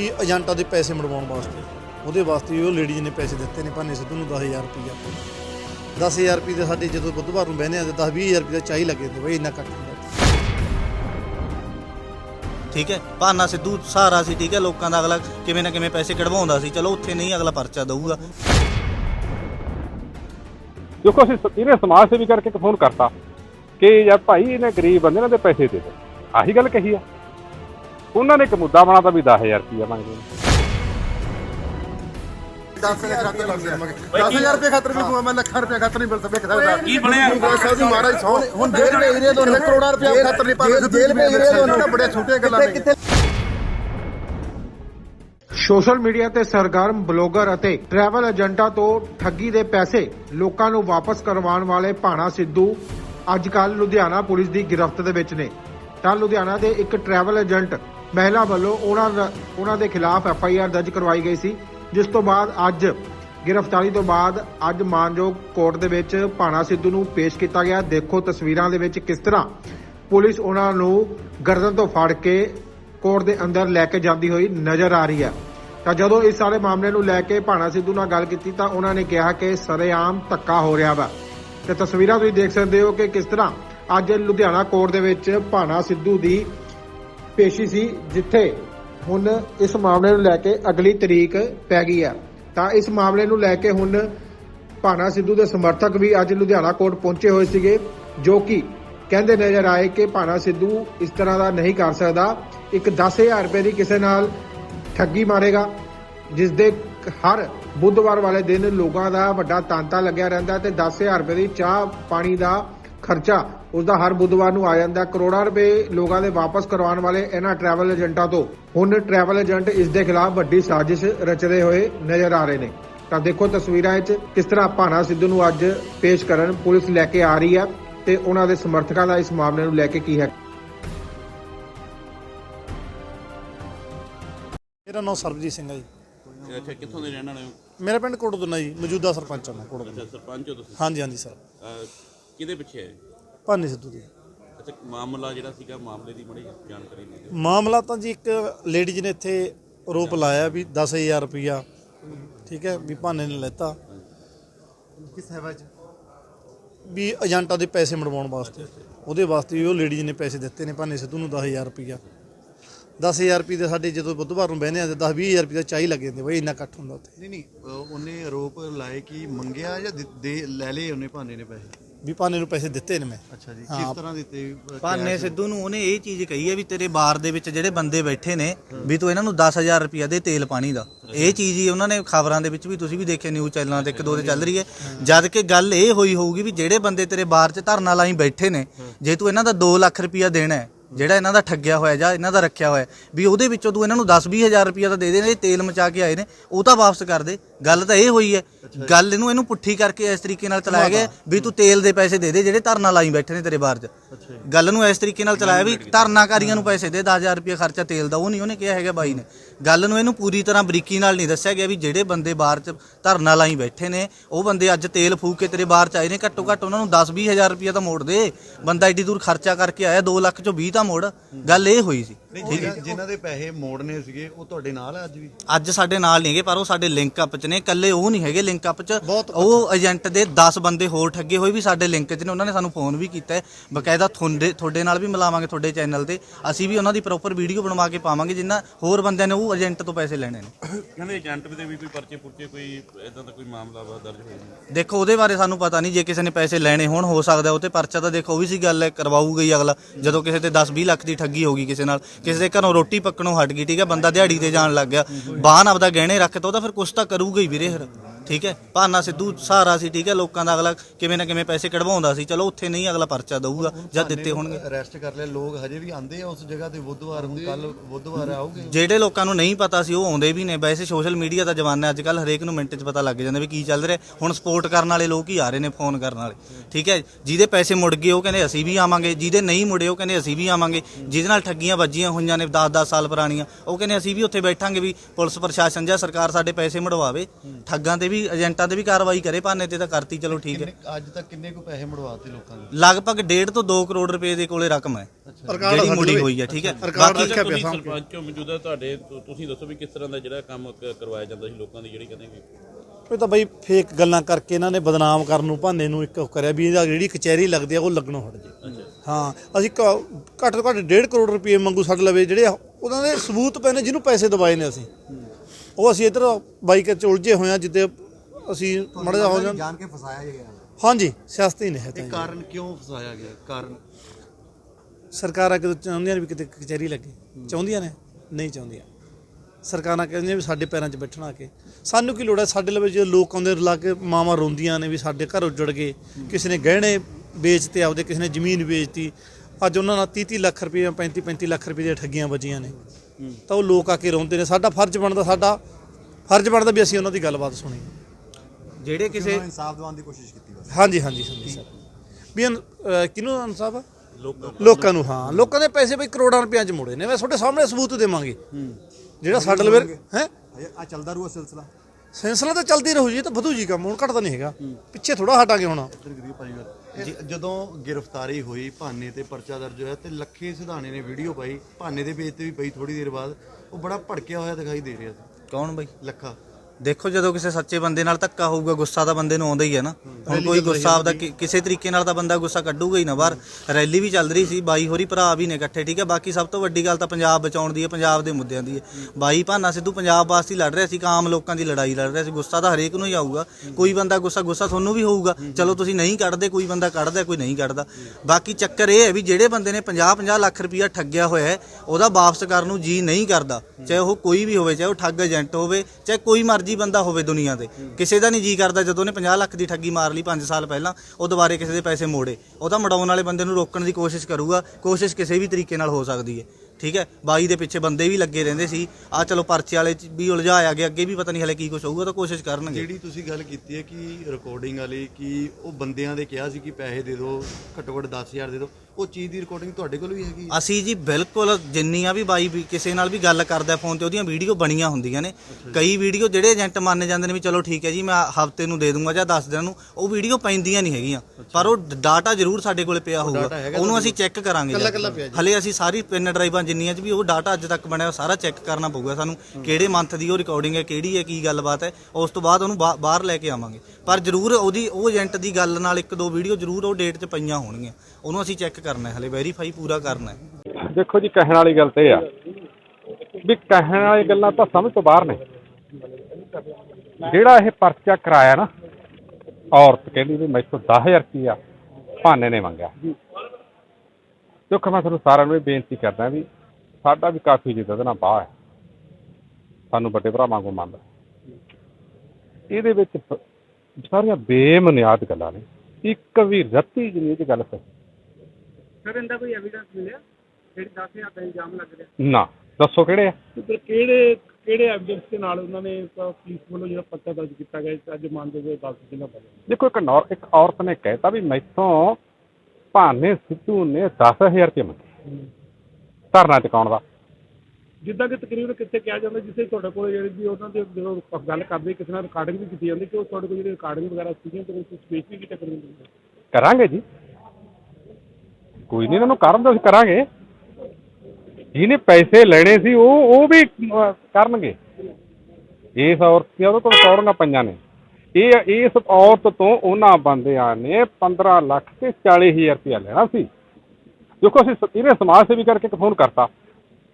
ਵੀ ਏਜੰਟਾਂ ਦੇ ਪੈਸੇ ਮੜਵਾਉਣ ਵਾਸਤੇ। ਉਹਦੇ ਵਾਸਤੇ ਉਹ ਲੇਡੀਜ਼ ਨੇ ਪੈਸੇ ਦਿੱਤੇ ਨੇ ਭਾਨੇ ਸਿੱਧੂ ਨੂੰ 10000 ਰੁਪਈਆ। 10000 ਰੁਪਏ ਦੇ ਸਾਡੇ ਜਦੋਂ ਬੁੱਧਵਾਰ ਨੂੰ ਬਹਿਨੇ ਆ ਤੇ 10 20000 ਰੁਪਏ ਦਾ ਚਾਹੀ ਲੱਗੇ ਤੇ ਬਈ ਇੰਨਾ ਹੁੰਦਾ। ਠੀਕ ਹੈ ਭਾਨਾ ਸਿੱਧੂ ਸਹਾਰਾ ਸੀ ਠੀਕ ਹੈ ਲੋਕਾਂ ਦਾ ਅਗਲਾ ਕਿਵੇਂ ਨਾ ਕਿਵੇਂ ਪੈਸੇ ਕਢਵਾਉਂਦਾ ਸੀ। ਚਲੋ ਉੱਥੇ ਨਹੀਂ ਅਗਲਾ ਪਰਚਾ ਦਊਗਾ। ਦੇਖੋ ਅਸੀਂ ਇਹਨੇ ਸਮਾਜ ਸੇਵੀ ਕਰਕੇ ਇੱਕ ਫੋਨ ਕਰਤਾ ਕਿ ਯਾਰ ਭਾਈ ਇਹਨੇ ਗਰੀਬ ਬੰਦੇ ਨਾਲ ਦੇ ਪੈਸੇ ਦੇ ਦੇ। ਆਹੀ ਗੱਲ ਕਹੀ ਆ। ਉਹਨਾਂ ਨੇ ਇੱਕ ਮੁੱਦਾ ਬਣਾਤਾ ਵੀ 10000 ਰੁਪਇਆ ਮੰਗਦੇ ਨੇ 10000 ਰੁਪਏ ਲੱਗ ਗਿਆ 10000 ਰੁਪਏ ਖਾਤਰ ਵੀ ਮੈਂ ਲੱਖਾਂ ਰੁਪਏ ਖਾਤਰ ਨਹੀਂ ਮਿਲ ਸਕਦਾ ਕੀ ਬਣਿਆ? ਸਾਹਿਬ ਦੀ ਮਹਾਰਾਜ ਸੌ। ਹੁਣ ਜੇਲ੍ਹ ਭੇਜ ਰਹੇ ਦੋਨੋਂ ਕਰੋੜਾਂ ਰੁਪਏ ਖਾਤਰ ਨਹੀਂ ਪਾਵੇ ਜੇਲ੍ਹ ਭੇਜ ਰਹੇ ਦੋਨੋਂ ਬੜੇ ਛੋਟੇ ਗੱਲਾਂ ਨੇ। ਸੋਸ਼ਲ ਮੀਡੀਆ ਤੇ ਸਰਗਰਮ ਬਲੌਗਰ ਅਤੇ ਟਰੈਵਲ ਏਜੰਟਾਂ ਤੋਂ ਠੱਗੀ ਦੇ ਪੈਸੇ ਲੋਕਾਂ ਨੂੰ ਵਾਪਸ ਕਰਵਾਉਣ ਵਾਲੇ ਭਾਣਾ ਸਿੱਧੂ ਅੱਜ ਕੱਲ੍ਹ ਲੁਧਿਆਣਾ ਪੁਲਿਸ ਦੀ ਗ੍ਰਿਫਤ ਦੇ ਵਿੱਚ ਨੇ। ਤਾਂ ਲੁਧਿਆਣਾ ਦੇ ਇੱਕ ਟਰੈਵਲ ਏਜੰਟ ਮਹਿਲਾ ਵੱਲੋਂ ਉਹਨਾਂ ਦਾ- ਉਹਨਾਂ ਦੇ ਖਿਲਾਫ ਐਫ ਆਈ ਆਰ ਦਰਜ ਕਰਵਾਈ ਗਈ ਸੀ, ਜਿਸ ਤੋਂ ਬਾਅਦ ਅੱਜ ਗ੍ਰਿਫਤਾਰੀ ਤੋਂ ਬਾਅਦ ਅੱਜ ਮਾਨਯੋਗ ਕੋਰਟ ਦੇ ਵਿੱਚ ਭਾਣਾ ਸਿੱਧੂ ਨੂੰ ਪੇਸ਼ ਕੀਤਾ ਗਿਆ। ਦੇਖੋ ਤਸਵੀਰਾਂ ਦੇ ਵਿੱਚ ਕਿਸ ਤਰ੍ਹਾਂ ਪੁਲਿਸ ਉਹਨਾਂ ਨੂੰ ਗਰਦਨ ਤੋਂ ਫੜ ਕੇ ਕੋਰਟ ਦੇ ਅੰਦਰ ਲੈ ਕੇ ਜਾਂਦੀ ਹੋਈ ਨਜ਼ਰ ਆ ਰਹੀ ਹੈ। ਤਾਂ ਜਦੋਂ ਇਸ ਸਾਰੇ ਮਾਮਲੇ ਨੂੰ ਲੈ ਕੇ ਭਾਣਾ ਸਿੱਧੂ ਨਾਲ ਗੱਲ ਕੀਤੀ ਤਾਂ ਉਹਨਾਂ ਨੇ ਕਿਹਾ ਕਿ ਸਰੇਆਮ ਧੱਕਾ ਹੋ ਰਿਹਾ ਵਾ। ਤੇ ਤਸਵੀਰਾਂ ਤੁਸੀਂ ਦੇਖ ਸਕਦੇ ਹੋ ਕਿ ਕਿਸ ਤਰ੍ਹਾਂ ਅੱਜ ਲੁਧਿਆਣਾ ਕੋਰਟ ਦੇ ਵਿੱਚ ਭਾਣਾ ਸਿੱਧੂ ਦੀ ਪੇਸ਼ੀ ਸੀ ਜਿੱਥੇ ਹੁਣ ਇਸ ਮਾਮਲੇ ਨੂੰ ਲੈ ਕੇ ਅਗਲੀ ਤਰੀਕ ਪੈ ਗਈ ਹੈ ਤਾਂ ਇਸ ਮਾਮਲੇ ਨੂੰ ਲੈ ਕੇ ਹੁਣ ਭਾਨਾ ਸਿੱਧੂ ਦੇ ਸਮਰਥਕ ਵੀ ਅੱਜ ਲੁਧਿਆਣਾ ਕੋਰਟ ਪਹੁੰਚੇ ਹੋਏ ਸੀਗੇ, ਜੋ ਕਿ ਕਹਿੰਦੇ ਨਜ਼ਰ ਆਏ ਕਿ ਭਾਨਾ ਸਿੱਧੂ ਇਸ ਤਰ੍ਹਾਂ ਦਾ ਨਹੀਂ ਕਰ ਸਕਦਾ। ਇੱਕ 10000 ਰੁਪਏ ਦੀ ਕਿਸੇ ਨਾਲ ਠੱਗੀ ਮਾਰੇਗਾ, ਜਿਸ ਦੇ ਹਰ ਬੁੱਧਵਾਰ ਵਾਲੇ ਦਿਨ ਲੋਕਾਂ ਦਾ ਵੱਡਾ ਤਾਂਤਾ ਲੱਗਿਆ ਰਹਿੰਦਾ ਤੇ 10000 ਰੁਪਏ ਦੀ ਚਾਹ ਪਾਣੀ ਦਾ ਖਰਚਾ ਉਸ ਦਾ ਹਰ ਬੁੱਧਵਾਰ ਨੂੰ ਆ ਜਾਂਦਾ। ਕਰੋੜਾਂ ਰੁਪਏ ਲੋਕਾਂ ਦੇ ਵਾਪਸ ਕਰਵਾਉਣ ਵਾਲੇ ਇਹਨਾਂ ਟਰੈਵਲ ਏਜੰਟਾਂ ਤੋਂ। ਹੁਣ ਟਰੈਵਲ ਏਜੰਟ ਇਸ ਦੇ ਖਿਲਾਫ ਵੱਡੀ ਸਾਜ਼ਿਸ਼ ਰਚਦੇ ਹੋਏ ਨਜ਼ਰ ਆ ਰਹੇ ਨੇ। ਤਾਂ ਦੇਖੋ ਤਸਵੀਰਾਂ ਵਿੱਚ ਕਿਸ ਤਰ੍ਹਾਂ ਭਾਨਾ ਸਿੱਧੂ ਨੂੰ ਅੱਜ ਪੇਸ਼ ਕਰਨ ਪੁਲਿਸ ਲੈ ਕੇ ਆ ਰਹੀ ਹੈ ਤੇ ਉਹਨਾਂ ਦੇ ਸਮਰਥਕਾਂ ਦਾ ਇਸ ਮਾਮਲੇ ਨੂੰ ਲੈ ਕੇ ਕੀ ਹੈ। ਮੇਰਾ ਨਾਮ ਸਰਬਜੀਤ ਸਿੰਘ ਹੈ ਜੀ। ਅੱਛਾ ਕਿੱਥੋਂ ਦੇ ਰਹਿਣ ਵਾਲੇ ਹੋ? ਮੇਰਾ ਪਿੰਡ ਕੋਟਦੁਨਾ ਜੀ ਮੌਜੂਦਾ ਸਰਪੰਚ ਹਾਂ ਮੈਂ ਅੱਛਾ ਕੋਟਦੁਨਾ ਸਰਪੰਚ ਹੋ ਤੁਸੀਂ? ਹਾਂਜੀ ਹਾਂਜੀ ਸਰ। ਅਹ, ਕਿਹਦੇ ਪਿੱਛੇ ਹੈ? ਭਾਨੇ ਸਿੱਧੂ ਦੀ। ਅੱਛਾ ਮਾਮਲਾ ਜਿਹੜਾ ਸੀਗਾ ਮਾਮਲੇ ਦੀ ਬੜੀ ਜਾਣਕਾਰੀ ਦੇ ਦਿਓ। ਮਾਮਲਾ ਤਾਂ ਜੀ ਇੱਕ ਲੇਡੀਜ਼ ਨੇ ਇੱਥੇ ਆਰੋਪ ਲਾਇਆ ਵੀ 10000 ਰੁਪਇਆ ਠੀਕ ਹੈ ਵੀ ਭਾਨੇ ਨੇ ਲੈਤਾ। ਕਿਸ ਹੈਵਾ ਚ? ਵੀ ਏਜੰਟਾਂ ਦੇ ਪੈਸੇ ਮੜਵਾਉਣ ਵਾਸਤੇ। ਉਹਦੇ ਵਾਸਤੇ ਵੀ ਉਹ ਲੇਡੀਜ਼ ਨੇ ਪੈਸੇ ਦਿੱਤੇ ਨੇ ਭਾਨੇ ਸਿੱਧੂ ਨੂੰ 10000 ਰੁਪਇਆ 10000 ਰੁਪਏ ਦੇ ਸਾਡੇ ਜਦੋਂ ਬੁੱਧਵਾਰ ਨੂੰ ਬਹਿਨੇ ਆ ਤੇ 10 20000 ਰੁਪਏ ਦਾ ਚਾਹੀ ਲੱਗੇ ਤੇ ਬਈ ਇੰਨਾ ਇਕੱਠ ਹੁੰਦਾ ਉੱਥੇ। ਨਹੀਂ ਨਹੀਂ ਉਹਨੇ ਆਰੋਪ ਲਾਏ ਕਿ ਮੰਗਿਆ ਜਾਂ ਦਿੱ- ਦੇ ਲੈ ਲਏ ਉਹਨੇ ਭਾਨੇ ਨੇ ਪੈਸੇ? ਵੀ ਭਾਨੇ ਨੂੰ ਪੈਸੇ ਦਿੱਤੇ ਨੇ ਮੈਂ। ਅੱਛਾ ਜੀ। ਕਿਸ ਤਰ੍ਹਾਂ ਦਿੱਤੇ ਭਾਨੇ? ਸਿੱਧੂ ਨੂੰ ਉਹਨੇ ਇਹ ਚੀਜ਼ ਕਹੀ ਹੈ ਵੀ ਤੇਰੇ ਬਾਰ ਦੇ ਵਿੱਚ ਜਿਹੜੇ ਬੰਦੇ ਬੈਠੇ ਨੇ ਵੀ ਤੂੰ ਇਹਨਾਂ ਨੂੰ 10000 ਰੁਪਇਆ ਦੇ ਤੇਲ ਪਾਣੀ ਦਾ। ਇਹ ਚੀਜ਼ ਹੀ ਉਹਨਾਂ ਨੇ ਖਬਰਾਂ ਦੇ ਵਿੱਚ ਵੀ ਤੁਸੀਂ ਵੀ ਦੇਖਿਆ ਨਿਊਜ਼ ਚੈਨਲਾਂ ਤੇ ਇੱਕ ਦੋ ਤੇ ਚੱਲ ਰਹੀ ਹੈ। ਜਦ ਕਿ ਗੱਲ ਇਹ ਹੋਈ ਹੋਊਗੀ ਵੀ ਜਿਹੜੇ ਬੰਦੇ ਤੇਰੇ ਬਾਰ 'ਚ ਧਰਨਾ ਲਾਈ ਬੈਠੇ ਨੇ ਜੇ ਤੂੰ ਇਹਨਾਂ ਦਾ 2 ਲੱਖ ਰੁਪਇਆ ਦੇਣਾ ਹੈ ਜਿਹੜਾ ਇਹਨਾਂ ਦਾ ਠੱਗਿਆ ਹੋਇਆ ਜਾਂ ਇਹਨਾਂ ਦਾ ਰੱਖਿਆ ਹੋਇਆ ਵੀ ਉਹਦੇ ਵਿੱਚੋਂ ਤੂੰ ਇਹਨਾਂ ਨੂੰ 10 ਹਜ਼ਾਰ ਰੁਪਇਆ ਤਾਂ ਦੇ ਦੇ ਨੇ ਤੇਲ ਮਚਾ ਕੇ ਆਏ ਨੇ ਉਹ ਤਾਂ ਵਾਪਸ ਕਰ ਦੇ। ਗੱਲ ਤਾਂ ਇਹ ਹੋਈ ਹੈ ਗੱਲ ਇਹਨੂੰ ਇਹਨੂੰ ਪੁੱਠੀ ਕਰਕੇ ਇਸ ਤਰੀਕੇ ਨਾਲ ਚਲਾਇਆ ਗਿਆ ਵੀ ਤੂੰ ਤੇਲ ਦੇ ਪੈਸੇ ਦੇ ਦੇ ਜਿਹੜੇ ਧਰਨਾ ਲਾਈ ਬੈਠੇ ਨੇ ਤੇਰੇ ਬਾਹਰ 'ਚ। ਗੱਲ ਨੂੰ ਇਸ ਤਰੀਕੇ ਨਾਲ ਚਲਾਇਆ ਵੀ ਧਰਨਾਕਾਰੀਆਂ ਨੂੰ ਪੈਸੇ ਦੇ 10000 ਰੁਪਏ ਖਰਚਾ ਤੇਲ ਦਾ ਉਹ ਨਹੀਂ ਉਹਨੇ ਕਿਹਾ ਹੈਗਾ ਬਾਈ ਨੇ। ਗੱਲ ਨੂੰ ਇਹਨੂੰ ਪੂਰੀ ਤਰ੍ਹਾਂ ਬਰੀਕੀ ਨਾਲ ਨਹੀਂ ਦੱਸਿਆ ਗਿਆ ਵੀ ਜਿਹੜੇ ਬੰਦੇ ਬਾਹਰ 'ਚ ਧਰਨਾ ਲਾਈ ਬੈਠੇ ਨੇ ਉਹ ਬੰਦੇ ਅੱਜ ਤੇਲ ਫੂਕ ਕੇ ਤੇਰੇ ਬਾਹਰ 'ਚ ਆਏ ਨੇ ਘੱਟੋ ਘੱਟ ਉਹਨਾਂ ਨੂੰ 10 ਹਜ਼ਾਰ ਰੁਪਏ ਤਾਂ ਮੋੜ ਦੇ। ਬੰਦਾ ਏਡੀ ਦੂਰ ਖਰਚਾ ਕਰਕੇ ਆਇਆ 2 ਲੱਖ ਚੋਂ 20 ਤਾਂ ਮੋੜ ਗੱਲ ਇਹ ਹੋਈ ਸੀ। ਨਹੀਂ ਜਿਨ੍ਹਾਂ- ਜਿਨ੍ਹਾਂ ਦੇ ਪੈਸੇ ਮੋੜਨੇ ਸੀਗੇ ਉਹ ਤੁਹਾਡੇ ਨਾਲ ਆ ਅੱਜ ਵੀ? ਅੱਜ ਸਾਡੇ ਨਾਲ ਨਹੀਂਗੇ ਪਰ ਉਹ ਸਾਡੇ ਲਿੰਕ ਅਪ 'ਚ ਨੇ ਇਕੱਲੇ ਉਹ ਨਹੀਂ ਹੈਗੇ ਲਿੰਕ ਅਪ 'ਚ। ਉਹ ਏਜੰਟ ਦੇ 10 ਬੰਦੇ ਹੋਰ ਠੱਗੇ ਹੋਏ ਵੀ ਸਾਡੇ ਲਿੰਕ 'ਚ ਨੇ ਉਹਨਾਂ ਨੇ ਸਾਨੂੰ ਫੋਨ ਵੀ ਕੀਤਾ ਹੈ। ਬਕਾਇਦਾ ਤੁਹਾਡੇ ਤੁਹਾਡੇ ਨਾਲ ਵੀ ਮਿਲਾਵਾਂਗੇ ਤੁਹਾਡੇ ਚੈਨਲ ਤੇ। ਅਸੀਂ ਵੀ ਉਹਨਾਂ ਦੀ ਪ੍ਰੋਪਰ ਵੀਡੀਓ ਬਣਵਾ ਕੇ ਪਾਵਾਂਗੇ ਜਿੰਨਾ ਹੋਰ ਬੰਦਿਆਂ ਨੇ ਉਹ ਏਜੰਟ ਤੋਂ ਪੈਸੇ ਲੈਣੇ ਨੇ। ਕਹਿੰਦੇ ਏਜੰਟ ਦੇ ਵੀ ਕੋਈ ਪਰਚੇ ਪੁਰਚੇ ਕੋਈ ਇਦਾਂ ਦਾ ਕੋਈ ਮਾਮਲਾ ਵਾ ਦਰਜ ਹੋਇਆ ਨਹੀਂ ਦੇਖੋ ਉਹਦੇ ਬਾਰੇ ਸਾਨੂੰ ਪਤਾ ਨਹੀਂ ਜੇ ਕਿਸੇ ਨੇ ਪੈਸੇ ਲੈਣੇ ਹੋਣ ਹੋ ਸਕਦਾ ਉਹ ਤੇ ਪਰਚਾ ਤਾਂ ਦੇਖੋ ਉਹ ਵੀ ਸੀ ਗੱਲ ਹੈ ਕਰਵਾਊਗਾ ਹੀ ਅਗਲਾ। ਜਦੋਂ ਕਿਸੇ ਤੇ 10 20 ਲੱਖ ਦੀ ਠੱਗੀ ਹੋ ਗਈ ਕਿਸੇ ਨਾਲ, ਕਿਸੇ ਦੇ ਘਰੋਂ ਰੋਟੀ ਪੱਕਣੋਂ ਹਟ ਗਈ, ਠੀਕ ਹੈ, ਬੰਦਾ ਦਿਹਾੜੀ ਤੇ ਜਾਣ ਲੱਗ ਗਿਆ, ਬਾਹਨ ਆਪਦਾ ਗਹਿਣੇ ਰੱਖ ਤਾ ਉਹਦਾ ਫਿਰ ਕੁਛ ਤਾਂ ਕਰੂਗਾ ਹੀ ਵੀਰੇ ਫਿਰ। ਠੀਕ ਹੈ? ਭਾਨਾ ਸਿੱਧੂ ਸਹਾਰਾ ਸੀ ਠੀਕ ਹੈ? ਲੋਕਾਂ ਦਾ ਅਗਲਾ ਕਿਵੇਂ ਨਾ ਕਿਵੇਂ ਪੈਸੇ ਕਢਵਾਉਂਦਾ ਸੀ। ਚਲੋ ਉੱਥੇ ਨਹੀਂ ਅਗਲਾ ਪਰਚਾ ਦਊਗਾ ਜਾਂ ਦਿੱਤੇ ਹੋਣਗੇ। ਅਰੈਸਟ ਕਰ ਲਏ ਲੋਕ ਹਜੇ ਵੀ ਆਂਦੇ ਆ ਉਸ ਜਗ੍ਹਾ ਤੇ ਬੁੱਧਵਾਰ ਹੁਣ ਕੱਲ ਬੁੱਧਵਾਰ ਆਉਗੇ। ਜਿਹੜੇ ਲੋਕਾਂ ਨੂੰ ਨਹੀਂ ਪਤਾ ਸੀ ਉਹ ਆਉਂਦੇ ਵੀ ਨੇ। ਵੈਸੇ ਸੋਸ਼ਲ ਮੀਡੀਆ ਦਾ ਜ਼ਮਾਨਾ ਅੱਜ ਕੱਲ ਹਰੇਕ ਨੂੰ ਮਿੰਟ 'ਚ ਪਤਾ ਲੱਗ ਜਾਂਦਾ ਵੀ ਕੀ ਚੱਲ ਰਿਹਾ। ਹੁਣ ਸਪੋਰਟ ਕਰਨ ਵਾਲੇ ਲੋਕ ਹੀ ਆ ਰਹੇ ਨੇ ਫੋਨ ਕਰਨ ਵਾਲੇ। ਠੀਕ ਹੈ? ਜਿਹਦੇ ਪੈਸੇ ਮੁੜ ਗਏ ਉਹ ਕਹਿੰਦੇ ਅਸੀਂ ਵੀ ਆਵਾਂਗੇ। ਜਿਹਦੇ ਨਹੀਂ ਮੁੜੇ ਉਹ ਕਹਿੰਦੇ ਅਸੀਂ ਵੀ ਆਵਾਂਗੇ। ਜਿਹਦੇ ਨਾਲ ਠੱਗੀਆਂ ਵੱਜੀਆਂ ਹੋਈਆਂ ਨੇ 10-10 ਸਾਲ ਪੁਰਾਣੀਆਂ ਉਹ ਕਹਿੰਦੇ ਅਸੀਂ ਵੀ ਉੱਥੇ ਬੈਠਾਂਗੇ ਵੀ ਪੁਲਿਸ ਪ੍ਰਸ਼ਾਸਨ ਜਾਂ ਸਰਕਾਰ ਸਾਡੇ ਪੈਸੇ ਮੁੜਵਾਵੇ। ਠੱਗਾਂ ਤੇ ਵੀ ਏਜੰਟਾਂ ਤੇ ਵੀ ਕਾਰਵਾਈ ਕਰੇ ਭਾਨੇ ਤੇ ਤਾਂ ਕਰਤੀ ਚਲੋ ਠੀਕ ਹੈ। ਕਿੰਨੇ ਅੱਜ ਤੱਕ ਕਿੰਨੇ ਕੁ ਪੈਸੇ ਮੜਵਾਤੇ ਲੋਕਾਂ ਦੇ? ਲਗਭਗ 1.5 ਤੋਂ 2 ਕਰੋੜ ਰੁਪਏ ਦੇ ਕੋਲੇ ਰਕਮ ਹੈ ਰਿਕਾਰਡ ਜਿਹੜੀ ਮੁੜੀ। ਹੋਈ ਹੈ ਠੀਕ ਹੈ। ਰਿਕਾਰਡ ਬਾਕੀ ਰੱਖਿਆ ਪਿਆ ਤੁਸੀਂ ਸਾਹਮਣੇ ਸਰਪੰਚ ਹੋ ਮੌਜੂਦਾ ਤੁਹਾਡੇ ਤੁ- ਤੁਸੀਂ ਦੱਸੋ ਵੀ ਕਿਸ ਤਰ੍ਹਾਂ ਦਾ ਜਿਹੜਾ ਕੰਮ ਕ- ਕਰਵਾਇਆ ਜਾਂਦਾ ਸੀ ਲੋਕਾਂ ਦੀ ਜਿਹੜੀ ਕਹਿੰਦੇ ਕਿ ਇਹ ਤਾਂ ਬਈ ਫੇਕ ਗੱਲਾਂ ਕਰਕੇ ਇਹਨਾਂ ਨੇ ਬਦਨਾਮ ਕਰਨ ਨੂੰ ਭਾਨੇ ਨੂੰ ਇੱਕ ਉਹ ਕਰਿਆ ਵੀ ਇਹਦਾ ਜਿਹੜੀ ਕਚਹਿਰੀ ਲੱਗਦੀ ਆ ਉਹ ਲੱਗਣੋਂ ਹਟ ਜੇ। ਹਾਂ ਅਸੀਂ ਕ- ਘੱਟ ਤੋਂ ਘੱਟ 1.5 ਕਰੋੜ ਰੁਪਏ ਮੰਗੂ ਸਾਡੇ ਲਵੇ ਜਿਹੜੇ ਉਹਨਾਂ ਦੇ ਸਬੂਤ ਪਏ ਨੇ ਜਿਹਨੂੰ ਪੈਸੇ ਦਵਾਏ ਨੇ ਅਸੀਂ। ਉਹ ਅਸੀਂ ਇੱਧਰ ਬਾਈਕ ਚ ਉਲਝੇ ਹੋਏ ਆ ਜਿੱਤੇ ਅਸੀਂ ਮੜਾ ਜਾ ਹੋ ਜਾਣ। ਜਾਣ ਕੇ ਫਸਾਇਆ ਗਿਆ। ਹਾਂਜੀ ਸਿਆਸਤੀ ਨੇ ਹੈ ਤਾਂ ਇਹ ਜੀ। ਕਾਰਨ ਕਿਉਂ ਫਸਾਇਆ ਗਿਆ? ਕਾਰਨ? ਸਰਕਾਰਾਂ ਕਿਤੇ ਚਾਹੁੰਦੀਆਂ ਨੇ ਵੀ ਕਿਤੇ ਕਚਹਿਰੀ ਲੱਗੇ। ਚਾਹੁੰਦੀਆਂ ਨੇ? ਨਹੀਂ ਚਾਹੁੰਦੀਆਂ। ਸਰਕਾਰਾਂ ਕਹਿੰਦੀਆਂ ਵੀ ਸਾਡੇ ਪੈਰਾਂ 'ਚ ਬੈਠਣਾ ਆ ਕੇ। ਸਾਨੂੰ ਕੀ ਲੋੜ ਹੈ? ਸਾਡੇ ਲਵੇ ਜੇ ਲੋਕ ਆਉਂਦੇ ਲਾ ਕੇ ਮਾਵਾਂ ਰੋਂਦੀਆਂ ਨੇ ਵੀ ਸਾਡੇ ਘਰ ਉੱਜੜ ਗਏ। ਕਿਸੇ ਨੇ ਗਹਿਣੇ ਵੇਚਤੇ ਆਪਦੇ ਕਿਸੇ ਨੇ ਜ਼ਮੀਨ ਵੇਚਤੀ। ਅੱਜ ਉਹਨਾਂ ਨਾਲ 30 30 ਲੱਖ ਰੁਪਏ 35 35 ਲੱਖ ਰੁਪਏ ਦੀਆਂ ਠੱਗੀਆਂ ਵੱਜੀਆਂ ਨੇ। ਤਾਂ ਉਹ ਲੋਕ ਆ ਕੇ ਰੋਂਦੇ ਨੇ। ਸਾਡਾ ਫਰਜ਼ ਬਣਦਾ ਸਾਡਾ ਫਰਜ਼ ਬਣਦਾ ਵੀ ਅਸੀਂ ਉਹਨਾਂ ਦੀ ਗੱਲਬਾਤ ਸੁਣੀਏ ਜਿਹੜੇ ਕਿਸੇ ਇਨਸਾਫ ਦਿਵਾਉਣ ਦੀ ਕੋਸ਼ਿਸ਼ ਕੀਤੀ ਬਸ। ਹਾਂਜੀ ਹਾਂਜੀ ਹਾਂਜੀ ਸਰ। ਵੀ ਇਨ- ਅਹ ਕਿਹਨੂੰ ਇਨਸਾਫ? ਆ ਲੋਕਾਂ ਨੂੰ ਹਾਂ। ਲੋਕਾਂ ਦੇ ਪੈਸੇ ਬਈ ਕਰੋੜਾਂ ਰੁਪਈਆਂ ਚ ਮੋੜੇ ਨੇ। ਮੈਂ ਤੁਹਾਡੇ ਸਾਹਮਣੇ ਸਬੂਤ ਦੇਵਾਂਗੇ। ਜਿਹੜਾ ਸਾਡੇ ਲਵੇ ਹੈ? ਆ ਚੱਲਦਾ ਰਹੂਗਾ ਸਿਲਸਿਲਾ। ਸਿਲਸਿਲਾ ਤਾਂ ਚੱਲਦੀ ਰਹੂ ਜੀ ਇਹ ਤਾਂ ਵਧੂ ਜੀ ਕੰਮ ਹੁਣ ਘਟਦਾ ਨਹੀਂ ਹੈਗਾ। ਪਿੱਛੇ ਥੋੜਾ ਹਟਾਂਗੇ ਹੁਣ। ਜ- ਜਦੋਂ ਗ੍ਰਿਫਤਾਰੀ ਹੋਈ ਭਾਨੇ ਤੇ ਪਰਚਾ ਦਰਜ ਹੋਇਆ ਤੇ ਲੱਖੇ ਸਿਧਾਣੇ ਨੇ ਵੀਡੀਓ ਪਾਈ ਭਾਨੇ ਦੇ ਪੇਜ ਤੇ ਵੀ ਪਈ ਥੋੜੀ ਦੇਰ ਬਾਅਦ ਉਹ ਬੜਾ ਭੜਕਿਆ ਹੋਇਆ ਦਿਖਾਈ ਦੇ ਰਿਹਾ ਸੀ। ਕੌਣ ਬਈ? ਲੱਖਾ। ਦੇਖੋ ਜਦੋਂ ਕਿਸੇ ਸੱਚੇ ਬੰਦੇ ਨਾਲ ਧੱਕਾ ਹੋਊਗਾ ਗੁੱਸਾ ਤਾਂ ਬੰਦੇ ਨੂੰ ਆਉਂਦਾ ਹੀ ਹੈ ਨਾ। ਹੁਣ ਕੋਈ ਗੁੱਸਾ ਆਪਦਾ ਕਿ- ਕਿਸੇ ਤਰੀਕੇ ਨਾਲ ਤਾਂ ਬੰਦਾ ਗੁੱਸਾ ਕੱਢੂਗਾ ਹੀ ਨਾ। ਬਾਹਰ ਰੈਲੀ ਵੀ ਚੱਲ ਰਹੀ ਸੀ ਬਾਈ ਹੋਰੀ ਭਰਾ ਵੀ ਨੇ ਇਕੱਠੇ ਠੀਕ ਹੈ? ਬਾਕੀ ਸਭ ਤੋਂ ਵੱਡੀ ਗੱਲ ਤਾਂ ਪੰਜਾਬ ਬਚਾਉਣ ਦੀ ਹੈ ਪੰਜਾਬ ਦੇ ਮੁੱਦਿਆਂ ਦੀ ਹੈ। ਬਾਈ ਭਾਨਾ ਸਿੱਧੂ ਪੰਜਾਬ ਵਾਸਤੇ ਹੀ ਲੜ ਰਿਹਾ ਸੀ ਆਮ ਲੋਕਾਂ ਦੀ ਲੜਾਈ ਲੜ ਰਿਹਾ ਸੀ। ਗੁੱਸਾ ਤਾਂ ਹਰੇਕ ਨੂੰ ਹੀ ਆਊਗਾ। ਕੋਈ ਬੰਦਾ ਗੁੱਸਾ ਗੁੱਸਾ ਤੁਹਾਨੂੰ ਵੀ ਹੋਊਗਾ। ਚਲੋ ਤੁਸੀਂ ਨਹੀਂ ਕੱਢਦੇ ਕੋਈ ਬੰਦਾ ਕੱਢਦਾ ਕੋਈ ਨਹੀਂ ਕੱਢਦਾ। ਬਾਕੀ ਚੱਕਰ ਇਹ ਹੈ ਵੀ ਜਿਹੜੇ ਬੰਦੇ ਨੇ 50 50 ਲੱਖ ਰੁਪਇਆ ਠੱਗਿਆ ਹੋਇਆ ਹੈ ਉਹਦਾ ਵਾਪਸ ਕਰਨ ਨੂੰ ਜੀ ਨਹੀਂ ਕਰਦਾ। ਚਾਹੇ ਉਹ ਕੋਈ ਵੀ ਹੋਵੇ ਚਾਹੇ ਉਹ ਠੱਗ ਏਜੰਟ ਹੋਵੇ ਚਾਹੇ ਕੋਈ ਮਰਜ਼ੀ ਬੰਦਾ ਹੋਵੇ ਦੁਨੀਆ ਤੇ ਕਿਸੇ ਦਾ ਨਹੀਂ ਜੀ ਕਰਦਾ ਜਦੋਂ ਉਹਨੇ 50 ਲੱਖ ਦੀ ਠੱਗੀ ਮਾਰ ਲਈ 5 ਸਾਲ ਪਹਿਲਾਂ, ਉਹ ਦੁਬਾਰੇ ਕਿਸੇ ਦੇ ਪੈਸੇ ਮੋੜੇ। ਉਹ ਤਾਂ ਮੜਾਉਣ ਵਾਲੇ ਬੰਦੇ ਨੂੰ ਰੋਕਣ ਦੀ ਕੋਸ਼ਿਸ਼ ਕਰੂਗਾ। ਕੋਸ਼ਿਸ਼ ਕਿਸੇ ਵੀ ਤਰੀਕੇ ਨਾਲ ਹੋ ਸਕਦੀ ਹੈ। ਠੀਕ ਹੈ? ਬਾਈ ਦੇ ਪਿੱਛੇ ਬੰਦੇ ਵੀ ਲੱਗੇ ਰਹਿੰਦੇ ਸੀ। ਆ ਚਲੋ ਪਰਚੇ ਵਾਲੇ ਚ ਵੀ ਉਲਝਾਇਆ ਗਿਆ ਅੱਗੇ ਵੀ ਪਤਾ ਨਹੀਂ ਹਲੇ ਕੀ ਕੁਝ ਹੋਊਗਾ ਤਾਂ ਕੋਸ਼ਿਸ਼ ਕਰਨਗੇ। ਜਿਹੜੀ ਤੁਸੀਂ ਗੱਲ ਕੀਤੀ ਹੈ ਕਿ ਰਿਕਾਰਡਿੰਗ ਵਾਲੀ, ਕਿ ਉਹ ਬੰਦਿਆਂ ਦੇ ਕਿਹਾ ਸੀ ਕਿ ਪੈਸੇ ਦੇ ਦਿਓ, ਘੱਟੋ ਘੱਟ 10000 ਦੇ ਦਿਓ। ਉਹ ਚੀਜ਼ ਦੀ ਰਿਕਾਰਡਿੰਗ ਤੁਹਾਡੇ ਕੋਲ ਵੀ ਹੈਗੀ ਹੈ? ਅਸੀਂ ਜੀ ਬਿਲਕੁਲ ਜਿੰਨੀਆਂ ਵੀ ਬਾਈ ਵੀ ਕਿਸੇ ਨਾਲ ਵੀ ਗੱਲ ਕਰਦਾ ਫੋਨ ਤੇ ਉਹਦੀਆਂ ਵੀਡੀਓ ਬਣੀਆਂ ਹੁੰਦੀਆਂ ਨੇ। ਕਈ ਵੀਡੀਓ ਜਿਹੜੇ ਏਜੰਟ ਮੰਨ ਜਾਂਦੇ ਨੇ ਵੀ ਚਲੋ ਠੀਕ ਹੈ ਜੀ ਮੈਂ ਹਫ਼ਤੇ ਨੂੰ ਦੇ ਦੂੰਗਾ ਜਾਂ 10 ਦਿਨਾਂ ਨੂੰ ਉਹ ਵੀਡੀਓ ਪੈਂਦੀਆਂ ਨਹੀਂ ਹੈਗੀਆਂ। ਪਰ ਉਹ ਡਾਟਾ ਜ਼ਰੂਰ ਸਾਡੇ ਕੋਲੇ ਪਿਆ ਹੋਊਗਾ। ਉਹਨੂੰ ਅਸੀਂ ਚੈੱਕ ਕਰਾਂਗੇ। ਹਲੇ ਅਸੀਂ ਸਾਰੀ ਪਿੰਨ ਡਰਾਈਵਾਂ ਜਿੰਨੀਆਂ ਚ ਵੀ ਉਹ ਡਾਟਾ ਅੱਜ ਤੱਕ ਬਣਿਆ ਸਾਰਾ ਚੈੱਕ ਕਰਨਾ ਪਊਗਾ ਸਾਨੂੰ ਕਿਹੜੇ ਮੰਥ ਦੀ ਉਹ ਰਿਕਾਰਡਿੰਗ ਹੈ ਕਿਹੜੀ ਹੈ ਕੀ ਗੱਲਬਾਤ ਹੈ ਉਸ ਤੋਂ ਬਾਅਦ ਉਹਨੂੰ ਬਾਹਰ ਲੈ ਕੇ ਆਵਾਂਗੇ। ਪਰ ਜ਼ਰੂਰ ਉਹਦੀ, ਉਹ ਏਜੰਟ ਦੀ ਗੱਲ ਨਾਲ ਇੱਕ ਦੋ ਵੀਡੀਓ ਜ਼ਰੂਰ ਉਹ ਡੇਟ 'ਚ ਪਈਆਂ ਹੋਣਗੀਆਂ। ਉਹਨੂੰ ਅਸੀਂ ਚੈੱਕ ਕਰਨਾ ਹੈ, ਹਲੇ ਵੈਰੀਫਾਈ ਪੂਰਾ ਕਰਨਾ ਹੈ। ਦੇਖੋ ਜੀ, ਕਹਿਣ ਵਾਲੀ ਗੱਲ ਤੇ ਇਹ ਆ ਵੀ ਕਹਿਣ ਵਾਲੀ ਗੱਲਾਂ ਤਾਂ ਸਮਝ ਤੋਂ ਬਾਹਰ ਨੇ। ਜਿਹੜਾ ਇਹ ਪਰਚਾ ਕਰਾਇਆ ਨਾ, ਔਰਤ ਕਹਿੰਦੀ ਵੀ ਮੈਥੋਂ 10000 ਰੁਪਇਆ ਭਾਨੇ ਨੇ ਮੰਗਿਆ। ਦੇਖੋ, ਮੈਂ ਤੁਹਾਨੂੰ ਸਾਰਿਆਂ ਨੂੰ ਇਹ ਬੇਨਤੀ ਕਰਦਾ ਵੀ ਸਾਡਾ ਵੀ ਕਾਫੀ ਜਿੱਦਾਂ ਦਾ ਨਾਲ ਬਾਹ ਹੈ। ਸਾਨੂੰ ਵੱਡੇ ਭਰਾ ਵਾਂਗੂ ਮੰਨਦਾ। ਇਹਦੇ ਵਿੱਚ ਸਾਰੀਆਂ ਬੇਮਨਿਆਦ ਗੱਲਾਂ ਨੇ। ਇੱਕ ਵੀ ਰੱਤੀ ਜਿਹੀ ਇਹ 'ਚ ਗੱਲ ਸਹੀ। ਸਰ ਇਹਦਾ ਕੋਈ ਐਵੀਡੈਂਸ ਮਿਲਿਆ? ਜਿਹੜੀ 10000 ਦਾ ਇਲਜ਼ਾਮ ਲੱਗ ਰਿਹਾ। ਨਾ। ਦੱਸੋ ਕਿਹੜੇ ਆ? ਤੇ ਕਿਹੜੇ ਕਿਹੜੇ ਐਵੀਡੈਂਸ ਦੇ ਨਾਲ ਉਹਨਾਂ ਨੇ ਪੁਲਿਸ ਵੱਲੋਂ ਜਿਹੜਾ ਪਰਚਾ ਦਰਜ ਕੀਤਾ ਗਿਆ ਅੱਜ ਮੰਨਦੇ ਹੋਏ ਦੱਸ ਦਿਨਾਂ ਪਹਿਲਾਂ ਦੇਖੋ ਇੱਕ ਨੌਰ ਇੱਕ ਔਰਤ ਨੇ ਕਹਿਤਾ ਵੀ ਮੈਥੋਂ ਭਾਨੇ ਸਿੱਧੂ ਨੇ 10000 ਰੁਪਏ ਮੰਗੇ। ਧਰਨਾ ਚੁਕਾਉਣ ਦਾ। ਜਿੱਦਾਂ ਕਿ ਤਕਰੀਬਨ ਕਿੱਥੇ ਕਿਹਾ ਜਾਂਦਾ ਜਿੱਥੇ ਤੁਹਾਡੇ ਕੋਲ ਜਿਹੜੀ ਵੀ ਉਹਨਾਂ ਦੇ ਜਦੋਂ ਗੱਲ ਕਰਦੇ, ਕਿਸੇ ਨਾਲ ਰਿਕਾਰਡਿੰਗ ਵੀ ਕੀਤੀ ਜਾਂਦੀ ਕਿ ਉਹ ਤੁਹਾਡੇ ਕੋਲ ਜਿਹੜੀ ਰਿਕਾਰਡਿੰਗ ਵਗੈਰਾ ਸੀਗੀਆਂ ਤੇ ਉਸ ਸਪੇਸ ਵੀ ਕੀਤਾ ਕਰੀਏ ਕਰਾਂਗੇ ਜੀ। ਕੋਈ ਨਹੀਂ ਇਹਨਾਂ ਨੂੰ ਕਰਨ ਦੋ ਅਸੀਂ ਕਰਾਂਗੇ। ਜਿਹਨੇ ਪੈਸੇ ਲੈਣੇ ਸੀ, ਉਹ ਉਹ ਵੀ ਕਰਨਗੇ। ਇਸ ਔਰਤ ਦੀਆਂ ਉਹਦੇ ਕੋਲ ਰਿਕਾਰਡਿੰਗਾਂ ਪਈਆਂ ਨੇ। ਇਹ, ਇਸ ਔਰਤ ਤੋਂ ਉਹਨਾਂ ਬੰਦਿਆਂ ਨੇ 15 ਲੱਖ ਤੇ 40000 ਰੁਪਇਆ ਲੈਣਾ ਸੀ। ਦੇਖੋ, ਅਸੀਂ ਇਹਨੇ ਸਮਾਜ ਸੇਵੀ ਕਰਕੇ ਇੱਕ ਫੋਨ ਕਰਤਾ।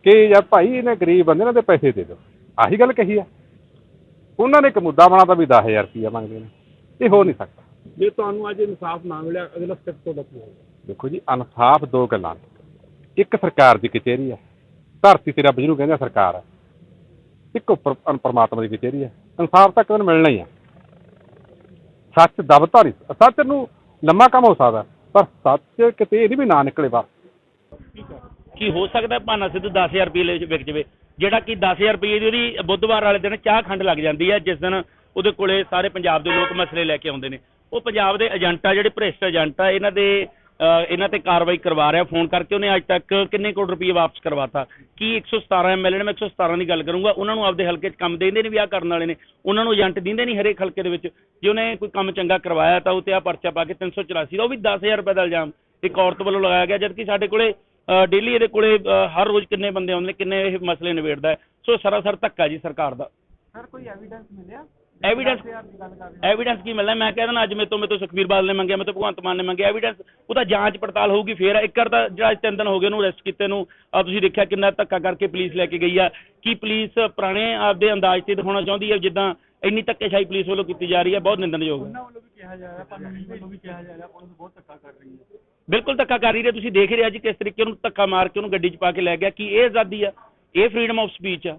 ਕਿ ਯਾਰ ਭਾਈ ਇਹਨੇ ਗਰੀਬ ਬੰਦੇ ਨੇ ਤੇ ਪੈਸੇ ਦੇ ਦਿਓ। ਆਹੀ ਗੱਲ ਕਹੀ ਆ। ਉਹਨਾਂ ਨੇ ਇੱਕ ਮੁੱਦਾ ਬਣਾਤਾ ਵੀ 10000 ਰੁਪਇਆ ਮੰਗਦੇ ਨੇ। ਇਹ ਹੋ ਨਹੀਂ ਸਕਦਾ। ਜੇ ਤੁਹਾਨੂੰ ਅੱਜ ਇਨਸਾਫ ਨਾ ਮਿਲਿਆ ਅਗਲਾ ਸਟੈਪ ਤੁਹਾਡਾ ਕੀ ਹੋਵੇਗਾ ਦੇਖੋ ਜੀ ਇਨਸਾਫ ਦੋ ਗੱਲਾਂ ਇੱਕ ਸਰਕਾਰ ਦੀ ਕਚਹਿਰੀ ਹੈ ਧਰਤੀ ਤੇ ਰੱਬ ਜਿਹਨੂੰ ਕਹਿੰਦੇ ਆ ਸਰਕਾਰ ਹੈ ਇੱਕ ਉੱਪਰ ਪਰਮਾਤਮਾ ਦੀ ਕਚਹਿਰੀ ਹੈ ਇਨਸਾਫ ਤਾਂ ਕਿਵੇਂ ਮਿਲਣਾ ਹੀ ਆ। ਸੱਚ ਦਬਤਾ ਨਹੀਂ ਸੱਚ ਨੂੰ ਲੰਮਾ ਕੰਮ ਹੋ ਸਕਦਾ ਪਰ ਸੱਚ ਕਿਤੇ ਇਹ ਨਹੀਂ ਵੀ ਨਾ ਨਿਕਲੇ ਬਾਹਰ ਕੀ ਹੋ ਸਕਦਾ ਭਾਨਾ ਸਿੱਧੂ 10000 ਰੁਪਏ ਲੈ ਵਿਕ ਜਵੇ? ਜਿਹੜਾ ਕਿ 10000 ਰੁਪਏ ਦੀ ਉਹਦੀ ਬੁੱਧਵਾਰ ਵਾਲੇ ਦਿਨ ਚਾਹ ਖੰਡ ਲੱਗ ਜਾਂਦੀ ਹੈ ਜਿਸ ਦਿਨ ਉਹਦੇ ਕੋਲੇ ਸਾਰੇ ਪੰਜਾਬ ਦੇ ਲੋਕ ਮਸਲੇ ਲੈ ਕੇ ਆਉਂਦੇ ਨੇ। ਉਹ ਪੰਜਾਬ ਦੇ ਏਜੰਟ ਆ ਜਿਹੜੇ ਭ੍ਰਿਸ਼ਟ ਏਜੰਟ ਆ ਇਹਨਾਂ ਦੇ ਅਹ, ਇਹਨਾਂ ਤੇ ਕਾਰਵਾਈ ਕਰਵਾ ਰਿਹਾ ਫੋਨ ਕਰਕੇ ਉਹਨੇ ਅੱਜ ਤੱਕ ਕਿੰਨੇ ਕਰੋੜ ਰੁਪਏ ਵਾਪਸ ਕਰਵਾਤਾ? ਕੀ 117 ਐਮਐਲਏ ਨੇ ਮੈਂ 117 ਦੀ ਗੱਲ ਕਰੂੰਗਾ ਉਹਨਾਂ ਨੂੰ ਆਪਦੇ ਹਲਕੇ 'ਚ ਕੰਮ ਦੇਂਦੇ ਨੇ ਵੀ ਆਹ ਕਰਨ ਵਾਲੇ ਨੇ। ਉਹਨਾਂ ਨੂੰ ਏਜੰਟ ਦਿੰਦੇ ਨਹੀਂ ਹਰੇਕ ਹਲਕੇ ਦੇ ਵਿੱਚ। ਜੇ ਉਹਨੇ ਕੋਈ ਕੰਮ ਚੰਗਾ ਕਰਵਾਇਆ ਤਾਂ ਉਹ ਤੇ ਆ ਪਰਚਾ ਪਾ ਕੇ 384 ਦਾ ਉਹ ਵੀ 10000 ਰੁਪਏ ਦਾ ਇਲਜ਼ਾਮ। ਇੱਕ ਔਰਤ ਵੱਲੋਂ ਲਗਾਇਆ ਗਿਆ ਜਦਕਿ ਸਾਡੇ ਕੋਲੇ ਡੇਲੀ ਇਹਦੇ ਕੋਲੇ ਹਰ ਰੋਜ਼ ਕਿੰਨੇ ਬੰਦੇ ਆਉਂਦੇ ਨੇ ਕਿੰਨੇ ਇਹ ਮਸਲੇ ਨਿਬੇੜਦਾ ਸੋ ਸਰਾਸਰ ਧੱਕਾ ਜੀ ਸਰਕਾਰ ਦਾ। ਸਰ ਕੋਈ ਐਵੀਡੈਂਸ ਮਿਲਿਆ? ਐਵੀਡੈਂਸ ਐਵੀਡੈਂਸ ਕੀ ਮਿਲਣਾ? ਮੈਂ ਕਹਿੰਦਾ ਅੱਜ ਮੇਰੇ ਤੋਂ ਮੇਰੇ ਤੋਂ ਸੁਖਬੀਰ ਬਾਦਲ ਨੇ ਮੰਗਿਆ ਮੇਰੇ ਤੋਂ ਭਗਵੰਤ ਮਾਨ ਨੇ ਮੰਗਿਆ। ਐਵੀਡੈਂਸ ਉਹਦਾ ਜਾਂਚ ਪੜਤਾਲ ਹੋਊਗੀ ਫੇਰ ਇੱਕ ਵਾਰ ਤਾਂ ਜਿਹੜਾ ਅੱਜ ਤਿੰਨ ਦਿਨ ਹੋ ਗਏ ਉਹਨੂੰ ਅਰੈਸਟ ਕੀਤੇ ਨੂੰ ਆ ਤੁਸੀਂ ਦੇਖਿਆ ਕਿੰਨਾ ਧੱਕਾ ਕਰਕੇ ਪੁਲਿਸ ਲੈ ਕੇ ਗਈ ਆ। ਕੀ ਪੁਲਿਸ ਪੁਰਾਣੇ ਆਪਦੇ ਅੰਦਾਜ਼ ਤੇ ਦਿਖਾਉਣਾ ਚਾਹੁੰਦੀ ਹੈ ਜਿੱਦਾਂ ਇੰਨੀ ਧੱਕੇਸ਼ਾਹੀ ਪੁਲਿਸ ਵੱਲੋਂ ਕੀਤੀ ਜਾ ਰਹੀ ਹੈ ਬਹੁਤ ਨਿੰਦਣਯੋਗ ਹੈ। ਉਹਨਾਂ ਵੱਲੋਂ ਵੀ ਕਿਹਾ ਜਾ ਰਿਹਾ ਕਾਨੂੰਨੀ ਵੱਲੋਂ ਵੀ ਕਿਹਾ ਜਾ ਰਿਹਾ ਪੁਲਿਸ ਬਹੁਤ ਧੱਕਾ ਕਰ ਰਹੀ ਹੈ। ਬਿਲਕੁਲ ਧੱਕਾ ਕਰ ਰਹੀ ਹੈ ਤੁਸੀਂ ਦੇਖ ਰਹੇ ਜੀ ਕਿਸ ਤਰੀਕੇ ਉਹਨੂੰ ਧੱਕਾ ਮਾਰ ਕੇ ਉਹਨੂੰ ਗੱਡੀ 'ਚ ਪਾ ਕੇ ਲੈ ਗਿਆ ਕੀ ਇਹ ਆਜ਼ਾਦੀ ਆ? ਇਹ ਫਰੀडम ਆਫ ਸਪੀਚ ਆ।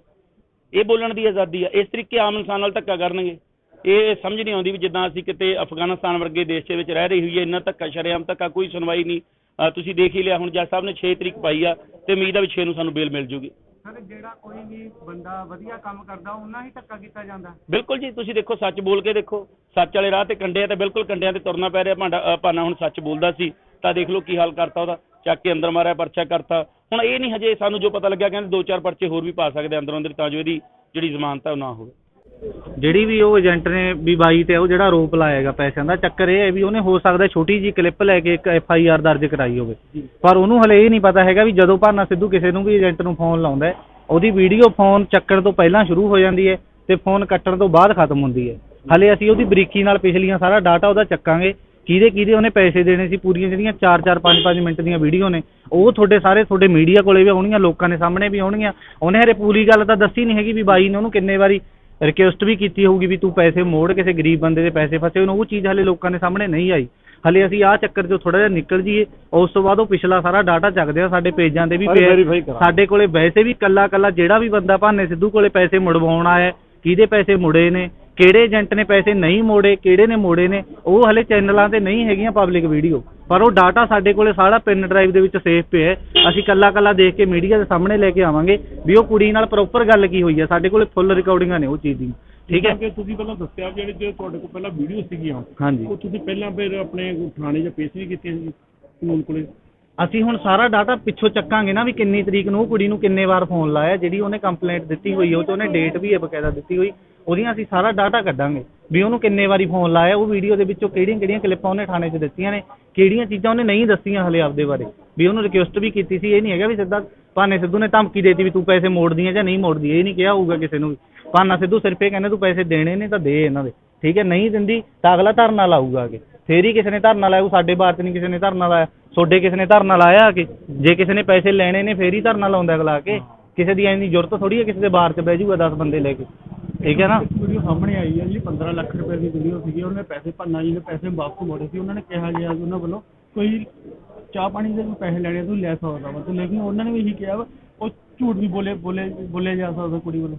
ਇਹ ਬੋਲਣ ਦੀ ਆਜ਼ਾਦੀ ਆ। ਇਸ ਤਰੀਕੇ ਆਮ ਇਨਸਾਨ ਨਾਲ ਧੱਕਾ ਕਰਨਗੇ। ਇਹ ਸਮਝ ਨਹੀਂ ਆਉਂਦੀ ਵੀ ਜਿੱਦਾਂ ਅਸੀਂ ਕਿਤੇ ਅਫਗਾਨਿਸਤਾਨ ਵਰਗੇ ਦੇਸ਼ ਦੇ ਵਿੱਚ ਰਹਿ ਰਹੀ ਹੋਈ ਹੈ ਇੰਨਾ ਧੱਕਾ ਸ਼ਰੇਆਮ ਧੱਕਾ ਕੋਈ ਸੁਣਵਾਈ ਨਹੀਂ। ਤੁਸੀਂ ਦੇਖ ਹੀ ਲਿਆ ਹੁਣ ਜੱਜ ਸਾਹਿਬ ਨੇ 6 ਤਰੀਕ ਪਾਈ ਆ ਤੇ ਉਮੀਦ ਆ ਵੀ 6 ਨੂੰ ਸਾਨੂੰ ਬੇਲ ਮਿਲ ਜੂਗੀ। ਸਰ, ਜਿਹੜਾ ਕੋਈ ਵੀ ਬੰਦਾ ਵਧੀਆ ਕੰਮ ਕਰਦਾ, ਉਹਨਾਂ ਹੀ ਧੱਕਾ ਕੀਤਾ ਜਾਂਦਾ। ਬਿਲਕੁਲ ਜੀ, ਤੁਸੀਂ ਦੇਖੋ, ਸੱਚ ਬੋਲ ਕੇ ਦੇਖੋ। ਸੱਚ ਵਾਲੇ ਰਾਹ ਤੇ ਕੰਡੇ ਆ ਤੇ ਬਿਲਕੁਲ ਕੰਡਿਆਂ ਤੇ ਤੁਰਨਾ ਪੈ ਰਿਹਾ ਭਾਂਡਾ ਭਾਨਾ ਹੁਣ ਸੱਚ ਬੋਲਦਾ ਸੀ। ਤਾਂ ਦੇਖ ਲਓ ਕੀ ਹਾਲ ਕਰਤਾ ਉਹਦਾ। ਚੱਕ ਕੇ ਅੰਦਰ ਮਾਰਿਆ, ਪਰਚਾ ਕਰਤਾ। ਹੁਣ ਇਹ ਨਹੀਂ ਹਜੇ ਸਾਨੂੰ ਜੋ ਪਤਾ ਲੱਗਿਆ, ਕਹਿੰਦੇ ਦੋ ਚਾਰ ਪਰਚੇ ਹੋਰ ਵੀ ਪਾ ਸਕਦੇ ਅੰਦਰੋਂ ਅੰਦਰ, ਤਾਂ ਜੋ ਇਹਦੀ ਜਿਹੜੀ ਜ਼ਮਾਨਤ ਹੈ ਉਹ ਨਾ ਹੋਵੇ। ਜਿਹੜੀ ਵੀ ਉਹ ਏਜੰਟ ਨੇ ਵੀ ਬਾਈ ਤੇ ਉਹ ਜਿਹੜਾ ਆਰੋਪ ਲਾਇਆ ਹੈਗਾ ਪੈਸਿਆਂ ਦਾ ਚੱਕਰ ਇਹ ਹੈ ਵੀ ਉਹਨੇ ਹੋ ਸਕਦਾ ਛੋਟੀ ਜੀ ਕਲਿੱਪ ਲੈ ਕੇ ਇੱਕ ਐਫ ਆਈ ਆਰ ਦਰਜ ਕਰਾਈ ਹੋਵੇ। ਪਰ ਉਹਨੂੰ ਹਲੇ ਇਹ ਨਹੀਂ ਪਤਾ ਹੈਗਾ ਵੀ ਜਦੋਂ ਭਾਨਾ ਸਿੱਧੂ ਕਿਸੇ ਨੂੰ ਵੀ ਏਜੰਟ ਨੂੰ ਫੋਨ ਲਾਉਂਦਾ ਹੈ, ਉਹਦੀ ਵੀਡੀਓ ਫੋਨ ਚੱਕਣ ਤੋਂ ਪਹਿਲਾਂ ਸ਼ੁਰੂ ਹੋ ਜਾਂਦੀ ਹੈ ਤੇ ਫੋਨ ਕੱਟਣ ਤੋਂ ਬਾਅਦ ਖਤਮ ਹੁੰਦੀ ਹੈ। ਹਲੇ ਅਸੀਂ ਉਹਦੀ ਬਰੀਕੀ ਨਾਲ ਪਿਛਲੀਆਂ ਸਾਰਾ ਡਾਟਾ ਉਹਦਾ ਚੱਕਾਂਗੇ ਕਿਹਦੇ ਕਿਹਦੇ ਉਹਨੇ ਪੈਸੇ ਦੇਣੇ ਸੀ ਪੂਰੀਆਂ ਜਿਹੜੀਆਂ 4-4 5-5 ਮਿੰਟ ਦੀਆਂ ਵੀਡੀਓ ਨੇ ਉਹ ਤੁਹਾਡੇ ਸਾਰੇ ਤੁਹਾਡੇ ਮੀਡੀਆ ਕੋਲੇ ਵੀ ਆਉਣਗੀਆਂ ਲੋਕਾਂ ਦੇ ਸਾਹਮਣੇ ਵੀ ਆਉਣਗੀਆਂ ਉਹਨੇ ਹਰੇ ਪੂਰੀ ਗੱਲ ਤਾਂ ਦੱਸੀ ਨਹੀਂ ਹੈਗੀ ਵੀ ਬਾਈ ਨੇ ਉਹਨੂੰ ਕਿੰਨੇ ਵਾਰੀ ਰਿਕੁਐਸਟ ਵੀ ਕੀਤੀ ਹੋਊਗੀ ਵੀ ਤੂੰ ਪੈਸੇ ਮੋੜ ਕਿਸੇ ਗਰੀਬ ਬੰਦੇ ਦੇ ਪੈਸੇ ਫਸੇ ਹੋਣ ਉਹ ਚੀਜ਼ ਹਲੇ ਲੋਕਾਂ ਦੇ ਸਾਹਮਣੇ ਨਹੀਂ ਆਈ। ਹਲੇ ਅਸੀਂ ਆਹ ਚੱਕਰ 'ਚੋਂ ਥੋੜਾ ਜਿਹਾ ਨਿਕਲ ਜੀਏ ਉਸ ਤੋਂ ਬਾਅਦ ਉਹ ਪਿਛਲਾ ਸਾਰਾ ਡਾਟਾ ਚੱਕਦੇ ਆ ਸਾਡੇ ਪੇਜਾਂ ਤੇ ਵੀ ਸਾਡੇ ਕੋਲੇ ਵੈਸੇ ਵੀ ਕੱਲਾ ਕੱਲਾ ਜਿਹੜਾ ਵੀ ਬੰਦਾ ਭਾਨੇ ਸਿੱਧੂ ਕੋਲੇ ਪੈਸੇ ਮੁੜਵਾਉਣ ਆਇਆ ਕਿਹਦੇ ਪੈਸੇ ਮੁੜੇ ਨੇ ਕਿਹੜੇ ਏਜੰਟ ਨੇ ਪੈਸੇ ਨਹੀਂ ਮੋੜੇ ਕਿਹੜੇ ਨੇ ਮੋੜੇ ਨੇ ਉਹ ਹਲੇ ਚੈਨਲਾਂ ਤੇ ਨਹੀਂ ਹੈਗੀਆਂ ਪਬਲਿਕ ਵੀਡੀਓ ਪਰ ਉਹ ਡਾਟਾ ਸਾਡੇ ਕੋਲੇ ਸਾਰਾ ਪਿਨ ਡਰਾਈਵ ਦੇ ਵਿੱਚ ਸੇਵ ਪਿਆ ਹੈ। ਅਸੀਂ ਕੱਲਾ ਕੱਲਾ ਦੇਖ ਕੇ ਮੀਡੀਆ ਦੇ ਸਾਹਮਣੇ ਲੈ ਕੇ ਆਵਾਂਗੇ ਵੀ ਉਹ ਕੁੜੀ ਨਾਲ ਪ੍ਰੋਪਰ ਗੱਲ ਕੀ ਹੋਈ ਹੈ। ਸਾਡੇ ਕੋਲੇ ਫੁੱਲ ਰਿਕਾਰਡਿੰਗਾਂ ਨੇ ਉਹ ਚੀਜ਼ ਦੀ। ਠੀਕ ਹੈ? ਕਿ ਤੁਸੀਂ ਪਹਿਲਾਂ ਦੱਸਿਆ ਜਿਹੜੇ ਜਿਹੜੇ ਤੁਹਾਡੇ ਕੋਲ ਪਹਿਲਾਂ ਵੀਡੀਓ ਸੀਗੀਆਂ ਹਾਂਜੀ। ਉਹ ਤੁਸੀਂ ਪਹਿਲਾਂ ਫਿਰ ਆਪਣੇ ਥਾਣੇ 'ਚ ਪੇਸ਼ ਵੀ ਕੀਤੀਆਂ ਸੀ ਕਾਨੂੰਨ ਕੋਲੇ? ਅਸੀਂ ਹੁਣ ਸਾਰਾ ਡਾਟਾ ਪਿੱਛੋਂ ਚੱਕਾਂਗੇ ਨਾ ਵੀ ਕਿੰਨੀ ਤਰੀਕ ਨੂੰ ਉਹ ਕੁੜੀ ਨੂੰ ਕਿੰਨੇ ਵਾਰ ਫੋਨ ਲਾਇਆ ਜਿਹੜੀ ਉਹਨੇ ਕੰਪਲੇਂਟ ਦਿੱਤੀ ਹੋਈ ਹੈ ਉਹ ਤੇ ਉਹਨੇ ਡੇਟ ਵੀ ਹੈ ਬਕਾਇਦਾ ਦਿੱਤੀ ਹੋਈ। ਉਹਦੀਆਂ ਅਸੀਂ ਸਾਰਾ ਡਾਟਾ ਕੱਢਾਂਗੇ ਵੀ ਉਹਨੂੰ ਕਿੰਨੇ ਵਾਰੀ ਫੋਨ ਲਾਇਆ, ਉਹ ਵੀਡੀਓ ਦੇ ਵਿੱਚੋਂ ਕਿਹੜੀਆਂ ਕਿਹੜੀਆਂ ਕਲਿੱਪਾਂ ਉਹਨੇ ਥਾਣੇ 'ਚ ਦਿੱਤੀਆਂ ਨੇ, ਕਿਹੜੀਆਂ ਚੀਜ਼ਾਂ ਉਹਨੇ ਨਹੀਂ ਦੱਸੀਆਂ ਹਲੇ ਆਪਦੇ ਬਾਰੇ। ਵੀ ਉਹਨੂੰ ਰਿਕੁਐਸਟ ਵੀ ਕੀਤੀ ਸੀ, ਇਹ ਨਹੀਂ ਹੈਗਾ ਵੀ ਸਿੱਧਾ ਭਾਨੇ ਸਿੱਧੂ ਨੇ ਧਮਕੀ ਦੇਤੀ ਵੀ ਤੂੰ ਪੈਸੇ ਮੋੜਦੀ ਹੈ ਜਾਂ ਨਹੀਂ ਮੋੜਦੀ, ਇਹ ਨਹੀਂ ਕਿਹਾ ਹੋਊਗਾ ਕਿਸੇ ਨੂੰ ਵੀ। ਭਾਨਾ ਸਿੱਧੂ ਸਿਰਫ ਇਹ ਕਹਿੰਦਾ ਤੂੰ ਪੈਸੇ ਦੇਣੇ ਨੇ ਤਾਂ ਦੇ ਇਹਨਾਂ ਦੇ, ਠੀਕ ਹੈ? ਨਹੀਂ ਦਿੰਦੀ ਤਾਂ ਅਗਲਾ ਧਰਨਾ ਲਾਊਗਾ ਅੱਗੇ। ਫੇਰ ਹੀ ਕਿਸੇ ਨੇ ਧਰਨਾ ਲਾਇਆ, ਉਹ ਸਾਡੇ ਬਾਰ 'ਚ ਨਹੀਂ ਕਿਸੇ ਨੇ ਧਰਨਾ ਲਾਇਆ। ਤੁਹਾਡੇ ਕਿਸੇ ਨੇ ਧਰਨਾ ਲਾਇਆ ਆ ਕੇ ਜੇ ਕਿਸੇ ਨੇ ਪੈਸੇ ਲੈਣੇ ਨੇ, ਫੇਰ ਹੀ ਧਰਨਾ ਲਾਉਂਦਾ ਅਗਲਾ ਕੇ ਕਿਸੇ ਦੀ ਐਨੀ ਜ਼ਰੂਰਤ ਥੋੜੀ ਹੈ, ਕਿਸੇ ਦੇ ਬਾਰ 'ਚ ਬਹਿ ਜਾਊਗਾ 10 ਬੰਦੇ ਲੈ ਕੇ। ਠੀਕ ਹੈ ਨਾ? ਵੀਡੀਓ ਸਾਹਮਣੇ ਆਈ ਹੈ ਜੀ 15 ਲੱਖ ਰੁਪਏ ਦੀ ਵੀਡੀਓ ਸੀਗੀ ਉਹਨੇ ਪੈਸੇ ਭੰਨਾ ਜੀ ਨੇ ਪੈਸੇ ਵਾਪਸ ਮੋੜੇ ਸੀ। ਉਹਨਾਂ ਨੇ ਕਿਹਾ ਗਿਆ ਕਿ ਉਹਨਾਂ ਵੱਲੋਂ ਕੋਈ ਚਾਹ ਪਾਣੀ ਦੇ ਵੀ ਪੈਸੇ ਲੈਣੇ ਤੂੰ ਲੈ ਸਕਦਾ ਵਾ। ਤੇ ਲੇਕਿਨ ਉਹਨਾਂ ਨੇ ਵੀ ਇਹੀ ਕਿਹਾ ਵਾ ਉਹ ਝੂਠ ਵੀ ਬੋਲੇ ਬੋਲੇ ਬੋਲੇ ਜਾ ਸਕਦਾ ਕੁੜੀ ਵੱਲੋਂ।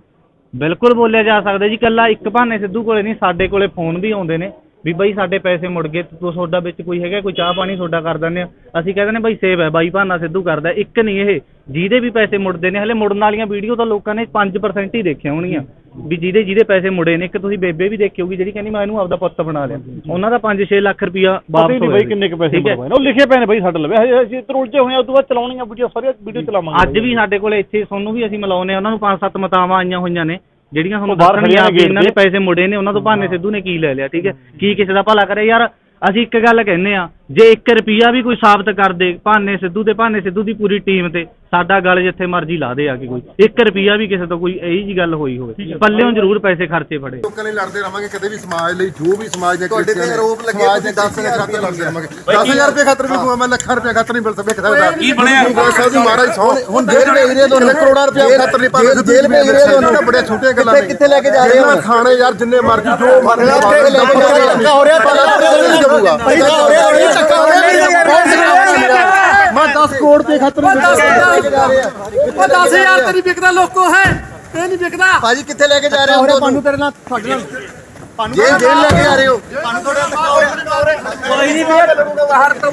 ਬਿਲਕੁਲ ਬੋਲਿਆ ਜਾ ਸਕਦਾ ਜੀ ਕੱਲਾ ਇੱਕ ਬਹਾਨੇ ਸਿੱਧੂ ਕੋਲੇ ਨਹੀਂ ਸਾਡੇ ਕੋਲੇ ਫੋਨ ਵੀ ਆਉਂਦੇ ਨੇ। ਵੀ ਬਾਈ ਸਾਡੇ ਪੈਸੇ ਮੁੜ ਗਏ ਤੂੰ ਤੁਹਾਡਾ ਵਿੱਚ ਕੋਈ ਹੈਗਾ ਕੋਈ ਚਾਹ ਪਾਣੀ ਤੁਹਾਡਾ ਕਰ ਦਿੰਦੇ ਆ। ਅਸੀਂ ਕਹਿੰਦੇ ਨੇ ਬਾਈ ਸੇਵ ਹੈ ਬਾਈ ਭਾਨਾ ਸਿੱਧੂ ਕਰਦਾ ਇੱਕ ਨਹੀਂ ਇਹ। ਜਿਹਦੇ ਵੀ ਪੈਸੇ ਮੁੜਦੇ ਨੇ ਹਲੇ ਮੁੜਨ ਵਾਲੀਆਂ ਵੀਡੀਓ ਤਾਂ ਲੋਕਾਂ ਨੇ 5% ਹੀ ਦੇਖੀਆਂ ਹੋਣਗੀਆਂ। ਵੀ ਜਿਹਦੇ ਜਿਹਦੇ ਪੈਸੇ ਮੁੜੇ ਨੇ ਇੱਕ ਤੁਸੀਂ ਬੇਬੇ ਵੀ ਦੇਖੀ ਹੋਊਗੀ ਜਿਹੜੀ ਕਹਿੰਦੀ ਮੈਂ ਇਹਨੂੰ ਆਪਦਾ ਪੁੱਤ ਬਣਾ ਲਿਆ। ਉਹਨਾਂ ਦਾ 5-6 ਲੱਖ ਰੁਪਇਆ ਵਾਪਸ ਹੋਇਆ ਬਾਈ ਕਿੰਨੇ ਕੁ ਪੈਸੇ ਹੈ? ਨੇ। ਉਹ ਲਿਖੇ ਪਏ ਨੇ ਬਾਈ ਸਾਡੇ ਲਵੇ। ਹਜੇ ਅਸੀਂ ਇੱਧਰ ਉਲਝੇ ਹੋਏ ਆ ਉਦੋਂ ਬਾਅਦ ਚਲਾਉਣੀਆਂ ਵੀਡੀਓ ਸਾਰੀਆਂ ਵੀਡੀਓ ਚਲਾਵਾਂਗੇ ਅੱਜ ਵੀ ਸਾਡੇ ਕੋਲੇ ਇੱਥੇ ਤੁਹਾਨੂੰ ਵੀ ਅਸੀਂ ਮਿਲਾਉਨੇ ਉਹਨਾਂ ਨੂੰ ਪੰਜ ਸੱਤ ਮਤਾਵਾਂ ਆਈਆਂ ਹੋਈਆਂ ਨੇ। ਜਿਹੜੀਆਂ ਤੁਹਾਨੂੰ ਨੇ ਵੀ ਇਹਨਾਂ ਦੇ ਪੈਸੇ ਮੁੜੇ ਨੇ ਉਹਨਾਂ ਤੋਂ ਭਾਨੇ ਸਿੱਧੂ ਨੇ ਕੀ ਲੈ ਲਿਆ ਠੀਕ ਹੈ? ਕੀ ਕਿਸੇ ਦਾ ਭਲਾ ਕਰੇ? ਯਾਰ ਅਸੀਂ ਇੱਕ ਗੱਲ ਕਹਿੰਨੇ ਆ ਜੇ 1 ਰੁਪਿਆ ਵੀ ਕੋਈ ਸਾਬਤ ਕਰ ਦੇ ਭਾਨੇ ਸਿੱਧੂ ਤੇ ਭਾਨੇ ਸਿੱਧੂ ਦੀ ਪੂਰੀ ਟੀਮ ਤੇ ਸਾਡਾ ਗਲ ਜਿੱਥੇ ਮਰਜ਼ੀ ਲਾ ਦੇ ਆ ਕੇ ਕੋਈ। 1 ਰੁਪਿਆ ਵੀ ਕਿਸੇ ਤੋਂ ਕੋਈ ਇਹੀ ਜੀ ਗੱਲ ਹੋਈ ਹੋਵੇ। ਪੱਲਿਓਂ ਜ਼ਰੂਰ ਪੈਸੇ ਖਰਚੇ ਫੜੇ। ਲੋਕਾਂ ਲਈ ਲੜਦੇ ਰਵਾਂਗੇ ਕਦੇ ਵੀ ਸਮਾਜ ਲਈ ਜੋ ਵੀ ਸਮਾਜ ਦੇ ਤੁਹਾਡੇ ਤੇ ਨੇ, ਆਰੋਪ ਲੱਗੇ ਸਮਾਜ ਦੇ ਤੁਸੀਂ 10 ਖਾਤਰ ਲੜਦੇ ਰਵਾਂਗੇ 10000 ਰੁਪਏ ਖਾਤਰ ਵੀ ਦੂੰਗਾ ਮੈਂ ਲੱਖਾਂ ਰੁਪਏ ਖਾਤਰ ਨਹੀਂ ਮਿਲ ਸਕਦਾ ਕੀ ਬਣਿਆ? ਸਾਹਿਬ ਦੀ ਮਹਾਰਾਜ ਸੌ। ਹੁਣ ਜੇਲ੍ਹ ਭੇਜ ਰਹੇ ਤੁਹਾਨੂੰ ਕਰੋੜਾਂ ਰੁਪਏ ਖਾਤਰ ਨਹੀਂ ਪਾਉਂਦੇ। ਜੇਲ੍ਹ ਭੇਜ ਰਹੇ ਤੁਹਾਨੂੰ ਬੜੇ ਛੋਟੇ ਗੱਲਾਂ ਕਿੱਥੇ- ਕਿੱਥੇ ਲੈ ਕੇ ਜਾ ਰਹੇ ਹੋ? ਥਾਣੇ ਯਾਰ ਜਿੰਨੇ ਮਰਜ਼ੀ ਜੋ ਮਰਜ਼ੀ ਧੱਕਾ ਹੋ? ਰਿਹਾ ਧੱਕਾ ਹੋ ਰਿਹਾ ਧੱਕਾ ਹੋ ਰਿਹਾ ਧੱਕਾ ਹੋ ਰਿਹਾ ਮੈਂ 10 ਕਰੋੜ ਰੁਪਏ ਖਾਤਰ ਨਹੀਂ ਜਾ ਉਹ 10000 ਤੇ ਨਹੀਂ ਵਿਕਦਾ ਲੋਕੋ ਹੈ। ਇਹ ਨਹੀਂ ਵਿਕਦਾ। ਭਾਜੀ ਕਿੱਥੇ ਲੈ ਕੇ ਜਾ ਰਹੇ ਹੋ? ਤੁਹਾਨੂੰ ਤੇਰੇ ਨਾਲ ਤੁਹਾਡੇ ਨਾਲ। ਜੇਲ੍ਹ ਜੇਲ੍ਹ ਲੈ ਕੇ ਜਾ ਰਹੇ ਹੋ। ਤੁਹਾਨੂੰ ਤੁਹਾਡਾ ਧੱਕਾ ਹੋ ਰਿਹਾ ਕੋਈ ਨਹੀਂ ਬਾਹਰ ਤੋਂ